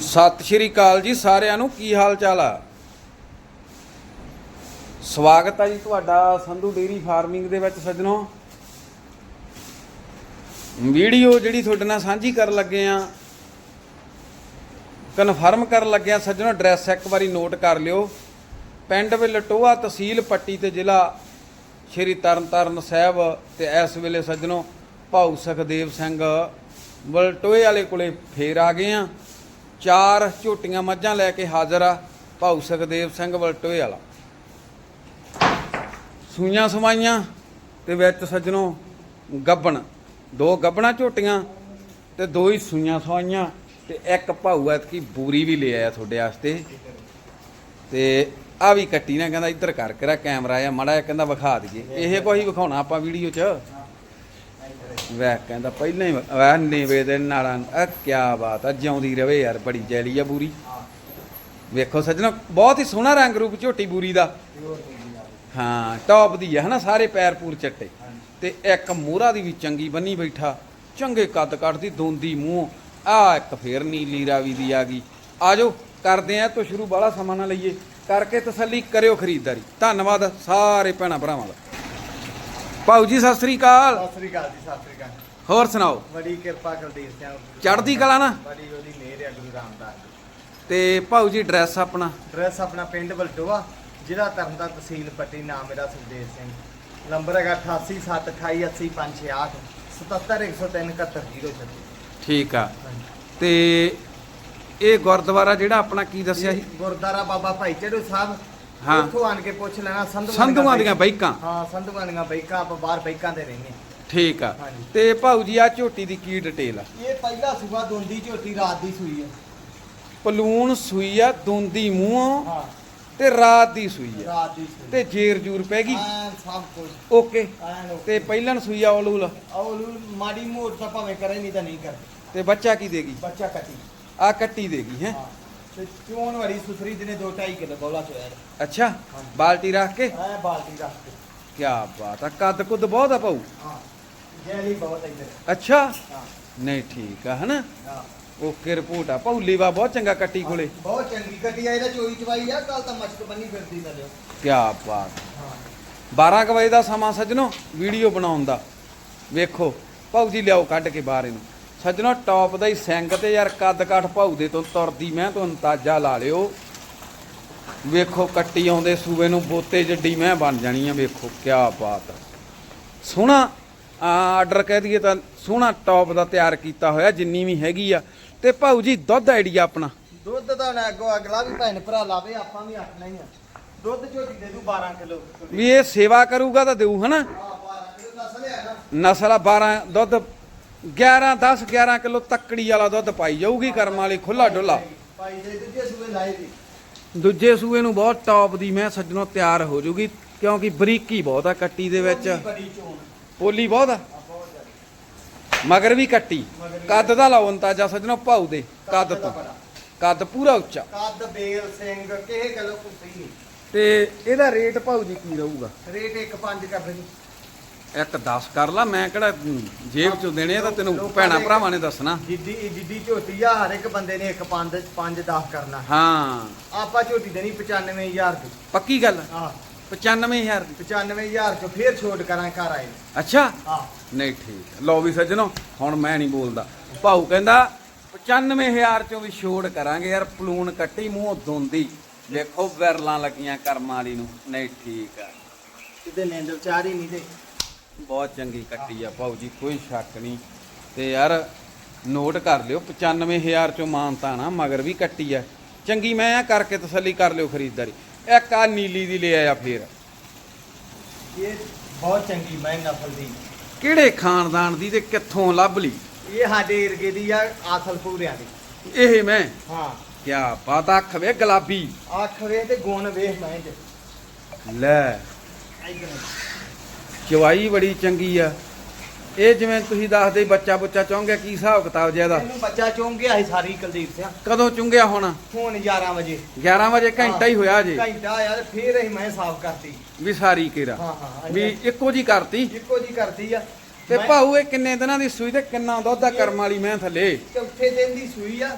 ਸਤਿ ਸ਼੍ਰੀ ਅਕਾਲ ਜੀ ਸਾਰਿਆਂ ਨੂੰ, ਕੀ ਹਾਲ ਚਾਲ ਆ? ਸਵਾਗਤ ਆ ਜੀ ਤੁਹਾਡਾ ਸੰਧੂ ਡੇਰੀ ਫਾਰਮਿੰਗ ਦੇ ਵਿੱਚ ਸੱਜਣੋ। ਵੀਡੀਓ ਜਿਹੜੀ ਤੁਹਾਡੇ ਨਾਲ ਸਾਂਝੀ ਕਰਨ ਲੱਗੇ ਆ, ਕਨਫਰਮ ਕਰਨ ਲੱਗੇ ਆ, ਸੱਜਣੋ, ਐਡਰੈਸ ਇੱਕ ਵਾਰੀ ਨੋਟ ਕਰ ਲਿਓ। ਪਿੰਡ ਵਿਲਟੋਆ ਤਹਿਸੀਲ ਪੱਟੀ ਤੇ ਜ਼ਿਲ੍ਹਾ ਸ਼੍ਰੀ ਤਰਨਤਾਰਨ ਸਾਹਿਬ ਤੇ ਇਸ ਵੇਲੇ ਸੱਜਣੋ ਭਾਊ ਸੁਖਦੇਵ ਸਿੰਘ ਵਲਟੋਏ ਵਾਲੇ ਕੋਲੇ ਫੇਰ ਆ ਗਏ ਆ। ਚਾਰ ਝੋਟੀਆਂ ਮੱਝਾਂ ਲੈ ਕੇ ਹਾਜ਼ਰ ਆ ਭਾਊ ਸੁਖਦੇਵ ਸਿੰਘ ਵਲਟੋਏ ਵਾਲਾ। ਸੂਈਆਂ ਸਮਾਈਆਂ ਤੇ ਵਿੱਚ ਸੱਜਣੋ ਗੱਬਣ। ਦੋ ਗੱਬਣਾ ਝੋਟੀਆਂ ਤੇ ਦੋ ਹੀ ਸੂਈਆਂ ਸਵਾਈਆਂ ਤੇ ਇੱਕ ਭਾਊ ਐਤਕੀ ਬੂਰੀ ਵੀ ਲੈ ਆਇਆ ਤੁਹਾਡੇ ਵਾਸਤੇ। ਤੇ ਆ ਵੀ ਕੱਟੀ ਨਾ, ਕਹਿੰਦਾ ਇੱਧਰ ਕਰ ਕਰਾ ਕੈਮਰਾ ਆ, ਮੜਾ ਕਹਿੰਦਾ ਵਿਖਾ ਦਈਏ। ਇਹ ਕੋਈ ਵਿਖਾਉਣਾ ਆਪਾਂ ਵੀਡੀਓ 'ਚ? ਵੈ ਕਹਿੰਦਾ, ਪਹਿਲਾਂ ਹੀ ਵੈ ਨੀਵੇ ਦੇ ਆ ਕੀ ਬਾਤ ਆ, ਜਿਉਂਦੀ ਰਵੇ ਯਾਰ, ਬੜੀ ਜੈਲੀ ਆ ਬੂਰੀ। ਵੇਖੋ ਸੱਜਣੋ, ਬਹੁਤ ਹੀ ਸੋਹਣਾ ਰੰਗ ਰੂਪ ਝੋਟੀ ਬੂਰੀ ਦਾ। ਹਾਂ ਟੌਪ ਦੀ ਹੈ ਹਨਾ, ਸਾਰੇ ਪੈਰ ਪੂਰ ਚੱਟੇ। ਤੇ ਇੱਕ ਮੋਹਰਾ ਦੀ ਵੀ ਚੰਗੀ ਬੰਨੀ ਬੈਠਾ, ਚੰਗੇ ਕੱਦ ਕੱਟਦੀ ਦੋਂਦੀ ਮੂੰਹ। ਆ, ਇੱਕ ਫੇਰ ਨੀਲੀ ਰਾਵੀ ਦੀ ਆ ਗਈ। ਆਜੋ, ਕਰਦੇ ਆ ਤੋਂ ਸ਼ੁਰੂ ਬਾਲਾ ਸਮਾਂ ਨਾ ਲਈਏ। ਕਰਕੇ ਤਸੱਲੀ ਕਰਿਓ ਖਰੀਦਦਾਰੀ। ਧੰਨਵਾਦ ਸਾਰੇ ਭੈਣਾਂ ਭਰਾਵਾਂ ਦਾ। ਭਾਊ ਜੀ ਸਤਿ ਸ੍ਰੀ ਅਕਾਲ। ਸਤਿ ਸ੍ਰੀ ਅਕਾਲ ਜੀ ਸਤਿ ਸ੍ਰੀ ਅਕਾਲ। ਹੋਰ ਸੁਣਾਓ? ਬੜੀ ਕਿਰਪਾ ਕੁਲਦੀਪ ਸਿੰਘ ਚੜ੍ਹਦੀ ਕਲਾ ਨਾ? ਬੜੀ ਉਹਦੀ ਮਿਹਰ ਹੈ ਗੁਰੂ ਰਾਮਦਾਸ ਦੀ। ਤੇ ਭਾਊ ਜੀ ਡਰੈਸ ਆਪਣਾ? ਐਡਰੈਸ ਆਪਣਾ ਪਿੰਡ ਬਲਟੋਆ ਜ਼ਿਲ੍ਹਾ ਤਰਨਤਾਰਨ ਤਹਿਸੀਲ ਪੱਟੀ ਨਾਮ ਮੇਰਾ ਸੁਖਦੇਵ ਸਿੰਘ। ਨੰਬਰ ਹੈਗਾ 8872880568 77103 ਠੀਕ ਆ। ਤੇ ਇਹ ਗੁਰਦੁਆਰਾ ਜਿਹੜਾ ਆਪਣਾ ਕੀ ਦੱਸਿਆ ਸੀ? ਗੁਰਦਾਰਾ ਬਾਬਾ ਭਾਈ ਚੜੂ ਸਾਹਿਬ ਹਾਂ। ਉੱਥੋਂ ਆਣ ਕੇ ਪੁੱਛ ਲੈਣਾ ਸੰਧੂਆਂ ਸੰਧੂਆਂ ਦੀਆਂ ਬਾਈਕਾਂ। ਹਾਂ ਸੰਧੂਆਂ ਦੀਆਂ ਬਾਈਕਾਂ ਆਪਾਂ ਬਾਹਰ ਬਾਈਕਾਂ ਤੇ ਰਹਿੰਦੇ ਹਾਂ। ਠੀਕ ਆ। ਹਾਂਜੀ। ਤੇ ਭਾਊ ਜੀ ਆ ਝੋਟੀ ਦੀ ਕੀ ਡਿਟੇਲ ਆ? ਇਹ ਪਹਿਲਾ ਸੁਬਾ ਦੋਂਦੀ ਝੋਟੀ ਰਾਤ ਦੀ ਸੂਈ ਹੈ ਪਲੂਣ ਸੂਈ ਆ ਦੋਂਦੀ ਮੂੰਹੋਂ ਹਾਂ। ਤੇ ਰਾਤ ਦੀ ਸੂਈ ਆ। ਰਾਤ ਦੀ ਸੂਈ। ਤੇ ਜੇਰ ਜੂਰ ਪੈ ਗਈ? ਐਨ ਸਭ ਕੁਝ ਓਕੇ। ਐਨ। ਤੇ ਪਹਿਲਣ ਸੂਈ ਆ ਔਲੂਲ ਉਹ ਮਾੜੀ ਮੋਟ ਤਾਂ ਭਾਵੇਂ ਕਰੇ ਨਹੀਂ ਤਾਂ ਨਹੀਂ ਕਰਦੇ ਤੇ ਬੱਚਾ ਕੀ ਦੇਗੀ ਬੱਚਾ ਕੱਟੀ। ਆ ਕੱਟੀ ਦੇਗੀ ਹੈ? ਹਾਂ। ਤੇ ਚੋਣ ਵਾਲੀ ਸੁਥਰੀ ਦਿਨੇ 2 2.5 ਕਿਲੋ ਬੋਲਾ ਚੋਇਆ ਅੱਛਾ। ਬਾਲਟੀ ਰੱਖ ਕੇ? ਐ ਬਾਲਟੀ ਰੱਖ ਕੇ। ਕੀ ਬਾਤ ਆ ਕੱਦ ਕੁੱਦ ਬਹੁਤ ਆ ਭਾਊ? ਹਾਂ ਜੈਲੀ ਬਹੁਤ ਇੱਧਰ। ਅੱਛਾ? ਹਾਂ। ਨਹੀਂ ਠੀਕ ਆ ਹਨਾ? ਹਾਂ। ਓਕੇ ਰਿਪੋਰਟ ਆ। ਭਾਊ ਲੀਵਾ ਬਹੁਤ ਚੰਗਾ ਕੱਟੀ ਕੋਲੇ। ਬਹੁਤ ਚੰਗੀ ਕੱਟੀ ਆ ਇਹਦਾ ਚੋਈ ਚਵਾਈ ਆ ਕੱਲ ਤਾਂ ਮਸ਼ਕ ਬੰਨੀ ਫਿਰਦੀ ਨਾ ਲਿਓ। ਕੀ ਬਾਤ। ਹਾਂ। 12 ਕੁ ਵਜੇ ਦਾ ਸਮਾਂ ਸੱਜਣੋ ਵੀਡੀਓ ਬਣਾਉਣ ਦਾ। ਵੇਖੋ ਜੀ ਲਿਆਓ ਕੱਢ ਕੇ ਬਾਹਰ ਇਹਨੂੰ। ਸੱਜਣੋ ਟੌਪ ਦਾ ਹੀ ਸਿੰਘ ਤੇ ਯਾਰ ਕੱਦ ਕਾਠ ਭਾਊ ਦੇ ਤੋਂ ਤੁਰਦੀ ਮੈਂ ਤੋਂ ਅੰਦਾਜ਼ਾ ਲਾ ਲਿਓ। ਵੇਖੋ ਕੱਟੀ ਆਉਂਦੇ ਸੂਬੇ ਨੂੰ ਬੋਤੇ ਜੱਡੀ ਮੈਂ ਬਣ ਜਾਣੀ ਆ ਵੇਖੋ ਕੀ ਬਾਤ। ਆ ਸੋਹਣਾ ਆਰਡਰ ਕਹਿ ਦਈਏ ਤਾਂ ਸੋਹਣਾ ਟੌਪ ਦਾ ਤਿਆਰ ਕੀਤਾ ਹੋਇਆ ਜਿੰਨੀ ਵੀ ਹੈਗੀ ਆ। ਤੇ ਭਾਊ ਜੀ ਦੁੱਧ ਆਈਡੀਆ ਆਪਣਾ। ਦੁੱਧ ਦਾ ਨਾ ਅੱਗੋਂ ਅਗਲਾ ਵੀ ਭੈਣ ਭਰਾ ਲਾਵੇ ਆਪਾਂ ਵੀ ਆਖਣਾ ਹੀ ਆ। ਦੁੱਧ ਝੋਟੀ ਦੇ ਦੂ 12 ਕਿਲੋ। ਵੀ ਇਹ ਸੇਵਾ ਕਰੂਗਾ ਤਾਂ ਦੇਊ ਹਨਾ? ਹਾਂ 12 ਕਿਲੋ ਦੱਸ ਲਿਆ ਨਾ। ਨਸਲ ਆ 12 ਦੁੱਧ 11 10 11 ਕਿਲੋ ਤੱਕੜੀ ਵਾਲਾ ਦੁੱਧ ਪਾਈ ਜਾਊਗੀ ਕਰਮ ਵਾਲੀ ਖੁੱਲਾ ਡੁੱਲਾ ਭਾਈ ਦੇ ਦੂਜੇ ਸੂਏ ਲਾਏ ਦੀ ਦੂਜੇ ਸੂਏ ਨੂੰ ਬਹੁਤ ਟੌਪ ਦੀ ਮੈਂ ਸੱਜਣੋ ਤਿਆਰ ਹੋ ਜੂਗੀ ਕਿਉਂਕਿ ਬਰੀਕੀ ਬਹੁਤ ਆ ਕੱਟੀ ਦੇ ਵਿੱਚ। ਪੋਲੀ ਬਹੁਤ ਆ। ਮਗਰ ਵੀ ਕੱਟੀ। ਕੱਦ ਦਾ ਲਾਓ ਅੰਦਾਜ਼ਾ ਸੱਜਣੋ ਭਾਊ ਦੇ ਕੱਦ ਤੋਂ। ਕੱਦ ਪੂਰਾ ਉੱਚਾ। ਕੱਦ ਬੇਲ ਸਿੰਘ ਕਿਸੇ ਗੱਲੋਂ ਕੁੱਤੀ ਨਹੀਂ ਤੇ ਇਹਦਾ ਰੇਟ ਭਾਊ ਜੀ ਕੀ ਰਹੂਗਾ? ਰੇਟ 1.5 ਕਰ ਦੇ ਇੱਕ 10 ਕਰ ਲਾ ਮੈਂ ਕਿਹੜਾ ਜੇਬ ਚੋਂ ਦੇਣੇ ਆ ਤਾਂ ਤੈਨੂੰ ਭੈਣਾ ਭਰਾਵਾਂ ਨੇ ਦੱਸਣਾ। ਜਿੱਦੀ ਜਿੱਦੀ ਝੋਟੀ ਆ ਹਰ ਇੱਕ ਬੰਦੇ ਨੇ 1 5 5 10 ਕਰਨਾ। ਹਾਂ। ਆਪਾਂ ਝੋਟੀ ਦੇਣੀ 95000 ਦੀ। ਪੱਕੀ ਗੱਲ? ਹਾਂ। 95000 ਦੀ। 95000 ਚੋਂ ਫੇਰ ਛੋਟ ਕਰਾਂ ਘਰ ਆਏ ਅੱਛਾ? ਹਾਂ। ਨਹੀਂ ਠੀਕ ਹੈ। ਲਓ ਵੀ ਸੱਜਣੋ ਹੁਣ ਮੈਂ ਨਹੀਂ ਬੋਲਦਾ। ਭਾਊ ਕਹਿੰਦਾ 95000 ਚੋਂ ਵੀ ਛੋੜ ਕਰਾਂਗੇ ਯਾਰ ਪਲੂਣ ਕੱਟੀ ਮੂੰਹ ਦੋਂਦੀ ਦੇਖੋ ਵਿਰਲਾਂ ਲੱਗੀਆਂ ਕਰਮਾਂ ਵਾਲੀ ਨੂੰ। ਨਹੀਂ ਠੀਕ ਆ। ਕਿਤੇ ਨਿੰਦ ਵਿਚਾਰ ਹੀ ਨਹੀਂ ਤੇ। ਬਹੁਤ ਚੰਗੀ ਕੱਟੀ ਆ ਭਾਊ ਜੀ ਕੋਈ ਸ਼ੱਕ ਨਹੀਂ। ਤੇ ਯਾਰ ਨੋਟ ਕਰ ਲਿਓ 95000 ਚੋਂ ਮਾਨਤਾ ਨਾ ਮਗਰ ਵੀ ਕੱਟੀ ਆ। ਚੰਗੀ ਮੈਂ ਆ ਕਰਕੇ ਤਸੱਲੀ ਕਰ ਲਿਓ ਖਰੀਦਦਾਰੀ। ਇੱਕ ਆ ਨੀਲੀ ਦੀ ਲੈ ਆਇਆ ਫੇਰ। ਇਹ ਬਹੁਤ ਚੰਗੀ ਮੈਂ ਨਸਲ ਦੀ ਕਿਹੜੇ ਖਾਨਦਾਨ ਦੀ ਤੇ ਕਿੱਥੋਂ ਲੱਭ ਲਈ? ਇਹ ਸਾਡੇ ਇਰਗੇ ਦੀ ਆ ਆਸਲ ਪੂਰਿਆਂ ਦੀ। ਇਹ ਮੈਂ? ਹਾਂ। ਕਿਆ ਪਤਾ ਖਵੇ ਗੁਲਾਬੀ। ਅੱਖ ਵੇਖ ਤੇ ਗੁਣ ਵੇਖ ਮੈਂ ਲੈ। ਚਵਾਈ ਬੜੀ ਚੰਗੀ ਆ। ਇਹ ਜਿਵੇਂ ਤੁਸੀਂ ਦੱਸਦੇ ਬੱਚਾ ਬੁੱਚਾ ਚਾਹੁੰਗੇ ਕੀ ਹਿਸਾਬ ਕਿਤਾਬ ਇਹਨੂੰ ਬੱਚਾ ਚੁੰਗ ਗਿਆ ਸੀ ਸਾਰੀ ਕੁਲਦੀਪ ਸਿੰਘ। ਕਦੋਂ ਚੁੰਗਿਆ ਹੋਣਾ? ਹੁਣ 11 ਵਜੇ। 11 ਵਜੇ ਘੰਟਾ ਹੀ ਹੋਇਆ ਜੇ। ਘੰਟਾ ਆਇਆ ਤੇ ਫੇਰ ਅਸੀਂ ਮੈਂ ਸਾਫ਼ ਕਰਤੀ। ਵੀ ਸਾਰੀ ਕੇਰਾ। ਹਾਂ ਹਾਂ ਵੀ ਇੱਕੋ ਜੀ ਕਰਤੀ? ਇੱਕੋ ਜੀ ਕਰਦੀ ਆ। ਤੇ ਮੈਂ ਭਾਊ ਇਹ ਕਿੰਨੇ ਦਿਨਾਂ ਦੀ ਸੂਈ ਤੇ ਕਿੰਨਾ ਦੁੱਧ ਦਾ ਕਰਮ ਵਾਲੀ ਮੈਂ ਥੱਲੇ? ਚੌਥੇ ਦਿਨ ਦੀ ਸੂਈ ਆ।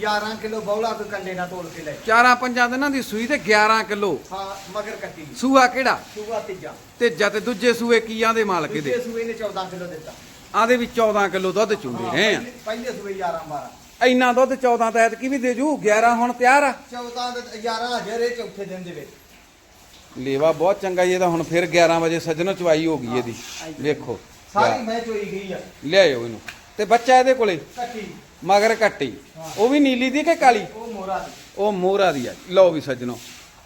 11 ਕਿਲੋ ਬੌਲਾ ਕੋਈ ਕੰਡੇ ਨਾਲ ਤੋਲ ਕੇ ਲੈ ਚਾਰਾਂ ਪੰਜਾਂ ਦਿਨਾਂ ਦੀ ਸੂਈ ਤੇ 11 ਕਿਲੋ। ਹਾਂ ਮਗਰ ਕੱਟੀ ਸੂਆ ਕਿਹੜਾ? ਸੂਆ ਤੀਜਾ। ਤੇ ਜਦ ਦੂਜੇ ਸੂਏ ਕੀ ਆਂਦੇ ਮਾਲਕ ਦੂਜੇ ਦੇ ਸੂਏ ਨੇ 14 ਕਿਲੋ ਦਿੱਤਾ। ਆਂਦੇ ਵੀ 14 ਕਿਲੋ ਦੁੱਧ ਚੁੰਦੇ ਹਾਂ, ਪਹਿਲੇ- ਪਹਿਲੇ ਸੂਏ 11 12 ਇੰਨਾ ਦੁੱਧ 14 ਤਾਂ ਐਤਕੀ ਵੀ ਦੇ ਜੂ 11 ਹੁਣ ਤਿਆਰ ਆ? 14 ਤੇ 11 ਹਜ਼ਾਰ ਇਹ ਚੌਥੇ ਦਿਨ ਦੇ ਵਿੱਚ। ਲੇਵਾ ਬਹੁਤ ਚੰਗਾ ਜੀ ਇਹਦਾ ਹੁਣ ਫਿਰ 11 ਵਜੇ ਸੱਜਣੋ ਚਵਾਈ ਹੋ ਗਈ ਇਹਦੀ। ਵੇਖੋ। ਸਾਰੀ ਮੈਂ ਚੋਈ ਗਈ ਆ। ਲਿਆਇਓ ਇਹਨੂੰ। ਤੇ ਬੱਚਾ ਇਹਦੇ ਕੋਲੇ? ਕੱਟੀ। ਮਗਰ ਕੱਟੀ। ਉਹ ਵੀ ਨੀਲੀ ਦੀ ਕਿ ਕਾਲੀ? ਉਹ ਮੋਰਾ ਦੀ। ਉਹ ਮੋਹਰਾ ਦੀ ਆ। ਲਓ ਵੀ ਸੱਜਣੋ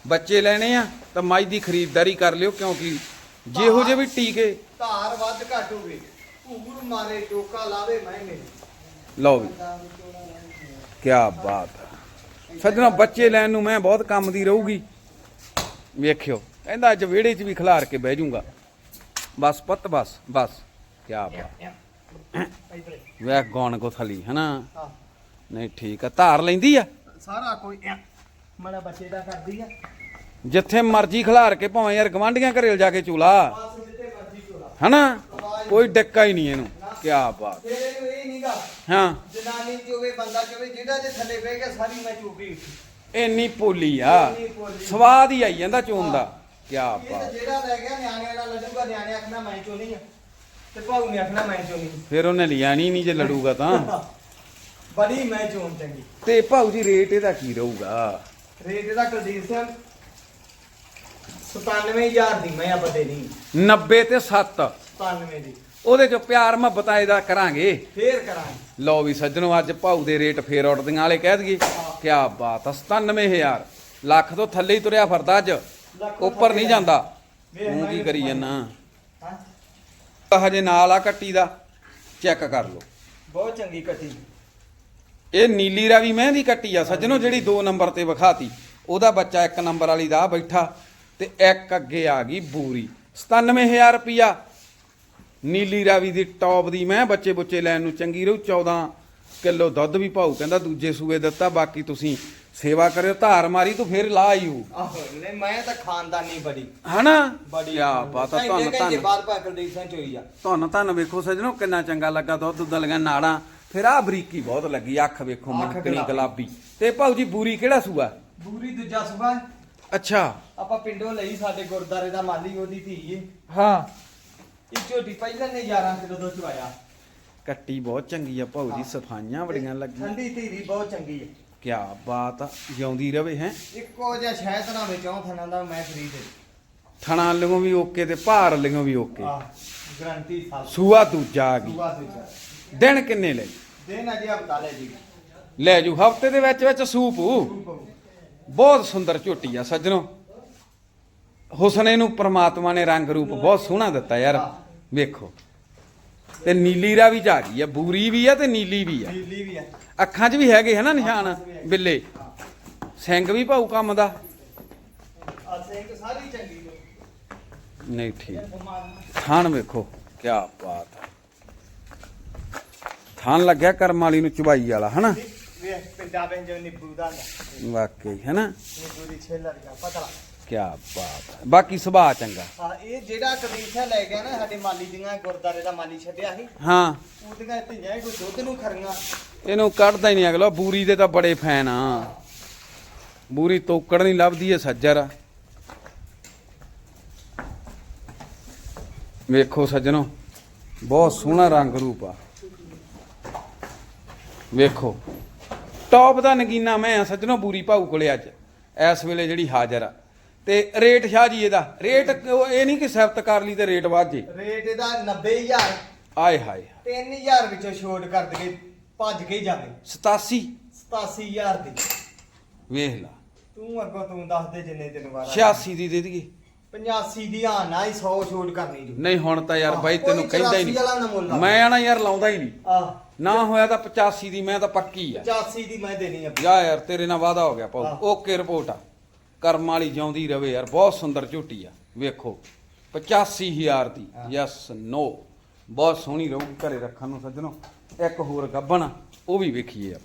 ਬੱਚੇ ਲੈਣੇ ਆ ਤਾਂ ਮਾਈ ਦੀ ਖਰੀਦਦਾਰੀ ਕਰ ਲਿਓ ਕਿਉਂਕਿ ਜਿਹੋ ਜਿਹੇ ਵੀ ਟੀਕੇ ਧਾਰ ਵੱਧ ਘੱਟ ਹੋਵੇ। ਭੂਰ ਮਾਰੇ ਟੋਕਾ ਲਾਵੇ ਮਹਿੰਗੇ ਲਓ ਵੀ। ਕੀ ਬਾਤ ਹੈ ਸੱਜਣੋ ਬੱਚੇ ਲੈਣ ਨੂੰ ਮੈਂ ਬਹੁਤ ਕੰਮ ਦੀ ਰਹੂਗੀ। ਵੇਖਿਓ ਕਹਿੰਦਾ ਅੱਜ ਵਿਹੜੇ 'ਚ ਵੀ ਖਿਲਾਰ ਕੇ ਬਹਿ ਜਾਊਗਾ ਬਸ ਪੁੱਤ ਬਸ ਬਸ। ਕੀ ਬਾਤ ਵੇਖ ਗੌਣ ਕੋ ਥਲੀ ਹਨਾ? ਨਹੀਂ ਠੀਕ ਆ ਧਾਰ ਲੈਂਦੀ ਆ? ਸਾਰਾ ਕੋਈ ਮੜਾ ਬੱਚੇ ਦਾ ਕਰਦੀ ਆ। ਜਿੱਥੇ ਮਰਜ਼ੀ ਖਿਲਾਰ ਕੇ ਭਾਵੇਂ ਯਾਰ ਗਵਾਂਢੀਆਂ ਘਰੇ ਜਾ ਕੇ ਚੂਲਾ। ਹਨਾ? ਕੋਈ ਡੱਕਾ ਹੀ ਨਹੀਂ ਇਹਨੂੰ। ਕੀ ਬਾਤ। ਹਾਂ। ਜਨਾਨੀ ਚ ਹੋਵੇ ਬੰਦਾ ਚ ਹੋਵੇ ਜਿਹੜਾ ਦੇ ਥੱਲੇ ਬਹਿ ਗਿਆ ਸਾਰੀ ਮੈਂ ਚੂਪੀ ਇੰਨੀ ਪੋਲੀ ਆ। ਸਵਾਦ ਹੀ ਆਈ ਜਾਂਦਾ ਚੋਣ ਦਾ। ਕੀ ਬਾਤ। ਜਿਹੜਾ ਲੈ ਗਿਆ ਨਿਆਣਿਆਂ ਨਾਲ ਲੱਡੂਗਾ ਨਿਆਣੇ ਆਖਣਾ ਮੈਂ ਚੋਣੀ ਆ। ਤੇ ਭਾਊ ਨੇ ਆਖਣਾ ਮੈਂ ਚੋਣੀ ਫਿਰ ਉਹਨੇ ਲਿਆਣੀ ਨਹੀਂ ਜੇ ਲੜੂਗਾ ਤਾਂ। ਬੜੀ ਮੈਂ ਚੋਣ ਚੰਗੀ। ਤੇ ਭਾਊ ਜੀ ਰੇਟ ਇਹਦਾ ਕੀ ਰਹੂਗਾ? ਰੇਟ ਇਹਦਾ ਕੁਲਦੀਪ ਸਿੰਘ 97000 ਦੀ ਮੈਂ ਆਪਾਂ ਦੇਣੀ। 90 ਤੇ 7 97 ਦੀ। ਉਹਦੇ ਚ ਪਿਆਰ ਮੁਹੱਬਤ ਇਹਦਾ ਕਰਾਂਗੇ। ਫੇਰ ਕਰਾਂਗੇ। ਲਓ ਵੀ ਸੱਜਣੋ ਅੱਜ ਭਾਊ ਦੇ ਰੇਟ ਫੇਰ ਉੱਡਦੀਆਂ ਵਾਲੇ ਕਹਿ ਦਈਏ। ਕੀ ਬਾਤ ਆ 97000 ਲੱਖ ਤੋਂ ਥੱਲੇ ਹੀ ਤੁਰਿਆ ਫਿਰਦਾ ਅੱਜ। ਉੱਪਰ ਨਹੀਂ ਜਾਂਦਾ। ਵੇਖ ਤੂੰ ਮੈਂ ਕੀ ਕਰੀ। ਜਾਂਦਾ? ਹਜੇ ਨਾਲ ਆ ਕੱਟੀ ਦਾ ਚੈੱਕ ਕਰ ਲਓ। ਬਹੁਤ ਚੰਗੀ ਕੱਟੀ। ਇਹ ਨੀਲੀ ਰਾਵੀ ਮਹਿੰਦੀ ਕੱਟੀ ਆ ਸੱਜਣੋ ਜਿਹੜੀ 2 ਨੰਬਰ ਤੇ ਵਿਖਾਤੀ ਉਹਦਾ ਬੱਚਾ 1 ਨੰਬਰ ਵਾਲੀ ਦਾ ਬੈਠਾ ਤੇ ਇੱਕ ਅੱਗੇ ਆ ਗਈ ਬੂਰੀ। 97000 ਰੁਪਿਆ ਨੀਲੀ ਰਾਵੀ ਦੀ ਟੌਪ ਦੀ ਮੈਂ ਬੱਚੇ ਬੁੱਚੇ ਲੈਣ ਨੂੰ ਚੰਗੀ ਰਹੂ 14 ਕਿਲੋ ਦੁੱਧ ਵੀ ਭਾਊ ਕਹਿੰਦਾ ਦੂਜੇ ਸੂਏ ਦਿੱਤਾ ਬਾਕੀ ਤੁਸੀਂ ਸੇਵਾ ਕਰਿਓ ਧਾਰ ਮਾਰੀ ਤੂੰ ਫਿਰ ਲਾ ਆਈਓ ਆਹੋ ਨਹੀਂ ਮੈਂ ਤਾਂ ਖਾਨਦਾਨੀ ਬੜੀ। ਹਨਾ? ਬੜੀ। ਬਾਤ ਆ ਘੰਟੇ- ਤੁਹਾਨੂੰ ਘੰਟੇ ਤੁਹਾਨੂੰ ਬਾਅਦ ਪਾ ਕੁਲਦੀਪ ਸਿੰਘ ਚੋਈ ਆ। ਤੁਹਾਨੂੰ ਤੁਹਾਨੂੰ ਵੇਖੋ ਸੱਜਣੋ ਕਿੰਨਾ ਚੰਗਾ ਲੱਗਾ ਦੁੱਧ ਦੁੱਧ ਲਗਾ ਨਾੜਾਂ। ਫਿਰ ਆ ਬਰੀਕੀ ਬਹੁਤ ਲੱਗੀ ਅੱਖ ਵੇਖੋ ਅੱਖ ਮਣਕਣੀ ਗੁਲਾਬੀ। ਤੇ ਭਾਊ ਜੀ ਬੂਰੀ ਕਿਹੜਾ ਸੂਆ? ਬੂਰੀ ਦੂਜਾ ਸੁਭਾ ਅੱਛਾ। ਆਪਾਂ ਪਿੰਡੋਂ ਲਈ ਸਾਡੇ ਗੁਰਦਾਰੇ ਦਾ ਮਾਲੀ ਉਹਦੀ ਧੀ ਏ ਹਾਂ। ਇਹ ਝੋਟੀ ਪਹਿਲਾਂ ਨੇ 11 ਕਿਲੋ ਦੁੱਧ ਚਵਾਇਆ ਕੱਟੀ ਬਹੁਤ ਚੰਗੀ ਆ ਭਾਊ ਜੀ। ਸਫਾਈਆਂ ਬੜੀਆਂ ਲੱਗੀਆਂ। ਠੰਡੀ ਧੀ ਦੀ ਬਹੁਤ ਚੰਗੀ ਏ ਕੀ ਬਾਤ ਆ ਜਿਉਂਦੀ ਰਵੇ ਹੈ। ਇੱਕੋ ਜਿਹਾ ਸ਼ਹਿਦ ਨਾ ਵਿੱਚੋਂ ਥਣਾ ਦਾ ਮੈਂ ਖਰੀਦ ਥਣਾ ਲਿਓ ਵੀ ਓਕੇ ਤੇ ਭਾਰ ਲਿਓ ਵੀ ਓਕੇ। ਆ ਗਰੰਟੀ ਸਾਲ। ਸੂਆ ਦੂਜਾ ਆ ਗਈ। ਦੂਜਾ। ਦਿਨ ਕਿੰਨੇ ਲੈ? ਦਿਨ ਅਜੇ ਹਫਤਾ ਲੈ ਜੀ ਲੈ ਜੂ ਹਫ਼ਤੇ ਦੇ ਵਿੱਚ ਵਿੱਚ ਸੂਪ ਬਹੁਤ ਸੁੰਦਰ ਝੋਟੀ ਆ ਸੱਜਣੋ। ਹੁਸਨੇ ਨੂੰ ਪ੍ਰਮਾਤਮਾ ਨੇ ਰੰਗ ਰੂਪ ਬਹੁਤ ਸੋਹਣਾ ਦਿੱਤਾ ਯਾਰ। ਵੇਖੋ। ਤੇ ਨੀਲੀ ਰਾ ਵੀ ਜਾ ਗਈ ਆ ਬੂਰੀ ਵੀ ਆ ਤੇ ਨੀਲੀ ਵੀ ਆ। ਨੀਲੀ ਵੀ ਆ। ਅੱਖਾਂ 'ਚ ਵੀ ਹੈਗੇ ਹਨਾ ਨਿਸ਼ਾਨ ਬਿੱਲੇ। ਸਿੰਘ ਵੀ ਭਾਊ ਕੰਮ ਦਾ। ਆ ਸਿੰਘ ਸਾਰੀ ਚੰਗੀ ਏ ਨਹੀਂ ਠੀਕ। ਥਾਨ ਵੇਖੋ ਕੀ ਬਾਤ ਹੈ ਥਾਨ ਲੱਗਿਆ ਕਰਮ ਵਾਲੀ ਨੂੰ ਚੁਬਾਈ ਵਾਲਾ ਹਨਾ? ਵੇ ਪਿੰਡਾ ਜੋ ਨਿੱਬੂ ਦਾ ਵਾਕਈ ਹਨਾ? ਨਿੱਬੂ ਦੀ ਛੇਲਰ ਦਾ ਪਤਲਾ। ਕੀ ਬਾਤ। ਹੈ ਬਾਕੀ ਸੁਭਾਅ ਚੰਗਾ। ਹਾਂ ਇਹ ਜਿਹੜਾ ਕਬੀਰ ਲੈ ਗਿਆ ਨਾ ਸਾਡੇ ਮਾਲੀ ਦੀਆਂ ਗੁਰਦਾਰੇ ਦਾ ਮਾਲੀ ਛੱਡਿਆ ਸੀ। ਹਾਂ। ਉਹਦੀਆਂ ਧੀਆਂ ਹੀ ਕੋਈ ਦੁੱਧ ਨੂੰ ਖਰੀਆਂ। ਇਹਨੂੰ ਕੱਢਦਾ ਹੀ ਨਹੀਂ ਅਗਲਾ ਬੂਰੀ ਦੇ ਤਾਂ ਬੜੇ ਫੈਨ ਆ। ਬੂਰੀ ਤੋਕੜ ਨਹੀਂ ਲੱਭਦੀ ਏ ਸੱਜਰ ਵੇਖੋ ਸੱਜਣੋ ਬਹੁਤ ਸੋਹਣਾ ਰੰਗ ਰੂਪ ਆ। ਵੇਖੋ। ਟੌਪ ਦਾ ਨਗੀਨਾ ਮੈਂ ਆ ਸੱਜਣੋ ਬੂਰੀ ਭਾਊ ਕੋਲੇ ਅੱਜ। ਇਸ ਵੇਲੇ ਜਿਹੜੀ ਹਾਜ਼ਰ ਆ। ਤੇ ਰੇਟ ਸ਼ਾਹ ਜੀ ਇਹਦਾ। ਰੇਟ ਇਹ ਨਹੀਂ ਕਿ ਸਿਫਤ ਕਰ ਲਈ ਤੇ ਰੇਟ ਵੱਧ ਜੇ। ਰੇਟ ਇਹਦਾ 90000 ਆਏ ਹਾਏ। 3000 ਵਿੱਚੋਂ ਛੋਟ ਕਰ ਦਗੇ ਭੱਜ ਕੇ ਹੀ ਜਾਵੇ 87 87000 ਦੀ। ਵੇਖ ਲਾ। ਤੂੰ ਅੱਗੋਂ ਤੂੰ ਦੱਸ ਦੇ ਜਿੰਨੇ ਦਿਨ ਵਾਰਾ 86 ਦੀ ਦੇ ਦਈਏ। 85 ਦੀ ਆ ਨਾ ਹੀ 100 ਛੋਟ ਕਰਨੀ ਜੀ ਨਹੀਂ ਹੁਣ ਤਾਂ ਯਾਰ ਬਾਈ ਤੈਨੂੰ ਕਹਿੰਦਾ ਹੀ 84 ਵਾਲਾ ਨਾ ਮੁੱਲ ਨਹੀਂ। ਮੈਂ ਆਣਾ ਯਾਰ ਲਾਉਂਦਾ ਹੀ ਨਹੀਂ। ਆ ਨਾ ਹੋਇਆ ਤਾਂ 85 ਦੀ ਮੈਂ ਤਾਂ ਪੱਕੀ ਆ। 85 ਦੀ ਮੈਂ ਦੇਣੀ ਆ। ਯਾਰ ਤੇਰੇ ਨਾਲ ਵਾਦਾ ਹੋ ਗਿਆ। ਪਾਉ। ਓਕੇ ਰਿਪੋਰਟ ਆ। ਕਰਮ ਵਾਲੀ ਜਿਉਂਦੀ ਰਵੇ ਯਾਰ ਬਹੁਤ ਸੁੰਦਰ ਝੋਟੀ ਆ ਵੇਖੋ। 85000 ਦੀ ਹਾਂ। Yes no. ਬਹੁਤ ਸੋਹਣੀ ਰਹੂਗੀ ਘਰੇ ਰੱਖਣ ਨੂੰ ਸੱਜਣੋ। ਇੱਕ ਹੋਰ ਗੱਬਣ ਆ, ਉਹ ਵੀ ਵੇਖੀਏ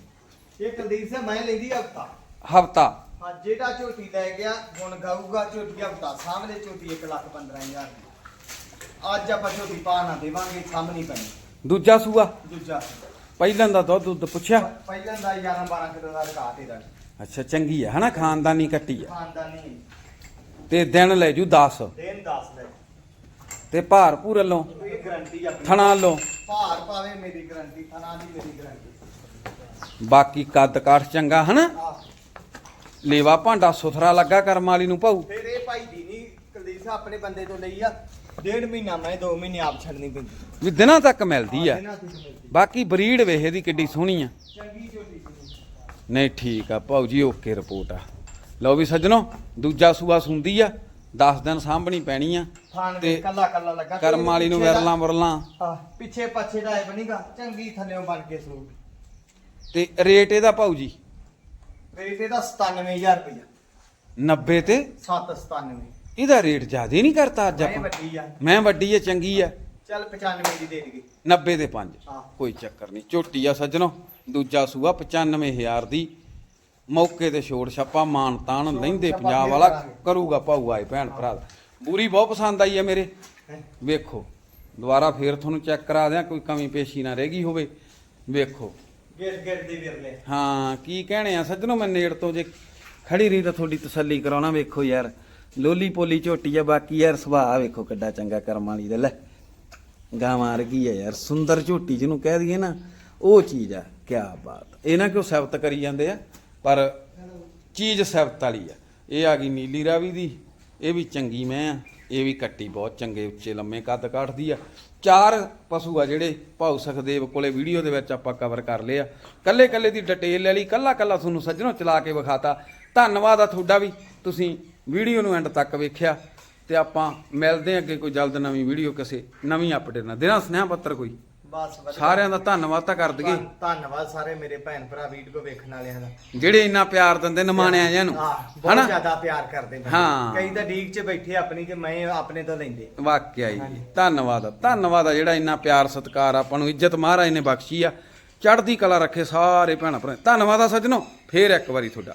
ਇਹ ਕੁਲਦੀਪ ਸਿੰਘ ਮੈਂ ਲੈਂਦੀ ਹਫਤਾ। ਹਫਤਾ। ਹਾਂ ਜਿਹੜਾ ਝੋਟੀ ਲੈ ਗਿਆ ਹੁਣ ਗਾਊਗਾ ਝੋਟੀ ਹਫਤਾ। ਸਾਹਮਣੇ ਝੋਟੀ 1 ਲੱਖ 15000 ਦੀ। ਅੱਜ ਆਪਾਂ ਝੋਟੀ ਪਾ ਨਾ ਦੇਵਾਂਗੇ ਸਾਹਮਣੇ ਪੈਣੀ। ਦੂਜਾ ਸੂਆ? ਦੂਜਾ ਪਹਿਲਾਂ ਦਾ ਦੁੱਧ ਦੁੱਧ ਪੁੱਛਿਆ? ਪਹਿਲਾਂ ਦਾ 11 12 ਕਿਲੋ ਦਾ ਰਿਕਾਰਡ ਇਹਦਾ ਅੱਛਾ ਚੰਗੀ ਆ ਹਨਾ? ਖਾਨਦਾਨੀ ਕੱਟੀ ਆ। ਖਾਨਦਾਨੀ ਤੇ ਦਿਨ ਲੈ ਜੂ 10 ਦੇਨ 10 ਲੈ। ਤੇ ਭਾਰ ਭੂਰ ਵੱਲੋਂ? ਇਹ ਗਰੰਟੀ ਆਪਣੀ? ਥਣਾ ਵੱਲੋਂ? ਭਾਰ ਪਾਵੇ ਮੇਰੀ ਗਰੰਟੀ ਥਣਾ ਦੀ ਮੇਰੀ ਗਰੰਟੀ ਬਾਕੀ ਕੱਦ ਕਾਠ ਚੰਗਾ ਹਨਾ? ਲੇਵਾ ਭਾਂਡਾ ਸੁਥਰਾ ਲੱਗਾ ਕਰਮ ਵਾਲੀ ਨੂੰ ਭਾਊ? ਫਿਰ ਇਹ ਭਾਈ ਦੀ ਨਹੀਂ ਕੁਲਦੀਪ ਸਾਹਿਬ ਆਪਣੇ ਬੰਦੇ ਤੋਂ ਲਈ ਆ। ਡੇਢ ਮਹੀਨਾ ਮੈਂ 2 ਮਹੀਨੇ ਆਪ ਛੱਡਣੀ ਪੈਂਦੀ। ਵੀ ਦਿਨਾਂ ਤੱਕ ਮਿਲਦੀ ਆ। ਬਾਕੀ ਬਰੀਡ ਵੇਹੇ ਦੀ ਕਿੱਡੀ ਸੋਹਣੀ ਆ। ਚੰਗੀ ਨਹੀਂ ਠੀਕ ਆ ਭਾਊ ਜੀ ਓਕੇ ਰਿਪੋਰਟ ਆ। ਲਓ ਵੀ ਸੱਜਣੋ ਦੂਜਾ ਸੂਆ ਸੁੰਦੀ ਆ 10 ਦਿਨ ਸਾਂਭਣੀ ਪੈਣੀ ਆ ਥਾਣ ਤੇ ਕੱਲਾ ਕੱਲਾ ਲੱਗਾ। ਕਰਮ ਵਾਲੀ ਨੂੰ ਵਿਰਲਾ ਮੁਰਲਾ ਪਿੱਛੇ ਪੱਛੇ ਦਾ ਇਹ ਬਣੀਗਾ ਚੰਗੀ ਥੱਲੇੋਂ ਬਣ ਕੇ ਸੂਟ। ਤੇ ਰੇਟ ਇਹਦਾ ਭਾਊ ਜੀ? ਰੇਟ ਇਹਦਾ 97000 ਰੁਪਇਆ 90 ਤੇ? 797 ਇਹਦਾ ਰੇਟ ਜ਼ਿਆਦਾ ਨਹੀਂ ਕਰਤਾ ਅੱਜ ਆਪਾਂ। ਵੱਡੀ ਆ। ਮੈਂ ਵੱਡੀ ਆ ਚੰਗੀ ਆ। ਚੱਲ 95 ਦੀ ਦੇ ਦੇਗੇ 90 ਦੇ 5 ਹਾਂ। ਕੋਈ ਚੱਕਰ ਨਹੀਂ ਝੋਟੀ ਆ ਸੱਜਣੋ। ਦੂਜਾ ਸੂਆ 95000 ਦੀ। ਮੌਕੇ ਤੇ ਛੋੜ ਛੱਪਾ ਮਾਨ ਤਾਨ ਲੈਂਦੇ ਪੰਜਾਬ ਵਾਲਾ ਕਰਾਂਗੇ। ਭਾਊ ਆਏ ਭੈਣ ਭਰਾ ਬੂਰੀ ਬਹੁਤ ਪਸੰਦ ਆਈ ਆ ਮੇਰੇ। ਵੇਖੋ ਦੁਬਾਰਾ ਫੇਰ ਤੁਹਾਨੂੰ ਚੈੱਕ ਕਰਾ ਦਿਆਂ ਕੋਈ ਕਮੀ ਪੇਸ਼ੀ ਨਾ ਰਹਿ ਗਈ ਹੋਵੇ। ਵੇਖੋ। ਗਿਰ ਗਿਰ ਦੇ ਵਿਰਲੇ। ਹਾਂ ਕੀ ਕਹਿਣੇ ਆ ਸੱਜਣੋ ਮੈਂ ਨੇੜ ਤੋਂ ਜੇ ਖੜੀ ਰਹੀ ਤਾਂ ਤੁਹਾਡੀ ਤਸੱਲੀ ਕਰਾਉਣਾ। ਵੇਖੋ ਯਾਰ ਲੋਲੀ ਪੋਲੀ ਝੋਟੀ ਆ ਬਾਕੀ ਯਾਰ ਸੁਭਾਅ ਵੇਖੋ ਕਿੱਡਾ ਚੰਗਾ ਕਰਮ ਵਾਲੀ। ਦਾ ਲੈ ਗਾਂ ਮਾਰ ਗਈ ਆ ਯਾਰ ਸੁੰਦਰ ਝੋਟੀ ਜਿਹਨੂੰ ਕਹਿ ਦਈਏ ਨਾ ਉਹ ਚੀਜ਼ ਆ। ਕੀ ਬਾਤ। ਇਹ ਨਾ ਕਿਉਂ ਸਿਫਤ ਕਰੀ ਜਾਂਦੇ ਆ, ਪਰ ਚੀਜ਼ ਸਿਫਤ ਵਾਲੀ ਆ। ਇਹ ਆ ਗਈ ਨੀਲੀ ਰਾਵੀ ਦੀ, ਇਹ ਵੀ ਚੰਗੀ ਮੈਂ ਆ। ਇਹ ਵੀ ਕੱਟੀ ਬਹੁਤ ਚੰਗੇ, ਉੱਚੇ ਲੰਮੇ ਕੱਦ ਕਾਠਦੀ ਆ। ਚਾਰ ਪਸ਼ੂ ਆ ਜਿਹੜੇ ਭਾਉ ਸੁਖਦੇਵ ਕੋਲੇ ਵੀਡੀਓ ਦੇ ਵਿੱਚ ਆਪਾਂ ਕਵਰ ਕਰ ਲਏ ਆ। ਕੱਲੇ ਕੱਲੇ ਦੀ ਡਿਟੇਲ ਲੈ ਲਈ ਕੱਲਾ ਕੱਲਾ ਤੁਹਾਨੂੰ ਸੱਜਣੋ ਚਲਾ ਕੇ ਵਿਖਾਤਾ। ਧੰਨਵਾਦ ਆ ਤੁਹਾਡਾ ਵੀ, ਤੁਸੀਂ ਵੀਡੀਓ ਨੂੰ ਐਂਡ ਤੱਕ ਵੇਖਿਆ। ਤੇ ਆਪਾਂ ਮਿਲਦੇ ਹਾਂ ਅੱਗੇ ਕੋਈ ਜਲਦ ਨਵੀਂ ਵੀਡੀਓ, ਕਿਸੇ ਨਵੀਂ ਅਪਡੇਟ ਨਾਲ। ਦੇਣਾ ਸੁਨੇਹਾ ਪੱਤਰ ਕੋਈ। ਬਸ ਵਧੀਆ। ਸਾਰਿਆਂ ਦਾ ਧੰਨਵਾਦ ਤਾਂ ਕਰ ਦਈਏ। ਧੰਨ- ਧੰਨਵਾਦ ਸਾਰੇ ਮੇਰੇ ਭੈਣ ਭਰਾ ਵੀਡੀਓ ਵੇਖਣ ਵਾਲਿਆਂ ਦਾ। ਜਿਹੜੇ ਇੰਨਾ ਪਿਆਰ ਦਿੰਦੇ ਨਮਾਣਿਆਂ ਜਿਆਂ ਨੂੰ ਹਾਂ ਬਹੁਤ ਹਨਾ ਜ਼ਿਆਦਾ ਪਿਆਰ ਕਰਦੇ ਬੰਦੇ। ਹਾਂ। ਕਈ ਤਾਂ ਡੀਕ 'ਚ ਬੈਠੇ ਆਪਣੀ ਤੇ ਮੈਂ ਆਪਣੇ ਤੋਂ ਲੈਂਦੇ। ਵਾਕਿਆ ਹੀ ਧੰਨਵਾਦ ਆ, ਧੰਨਵਾਦ ਆ ਜਿਹੜਾ ਇੰਨਾ ਪਿਆਰ ਸਤਿਕਾਰ ਆਪਾਂ ਨੂੰ ਇੱਜ਼ਤ ਮਹਾਰਾਜ ਨੇ ਬਖਸ਼ੀ ਆ। ਚੜ੍ਹਦੀ ਕਲਾ ਰੱਖੇ ਸਾਰੇ ਭੈਣਾਂ ਭਰਾ। ਧੰਨਵਾਦ ਆ ਸੱਜਣੋ ਫੇਰ ਇੱਕ ਵਾਰੀ ਤੁਹਾਡਾ।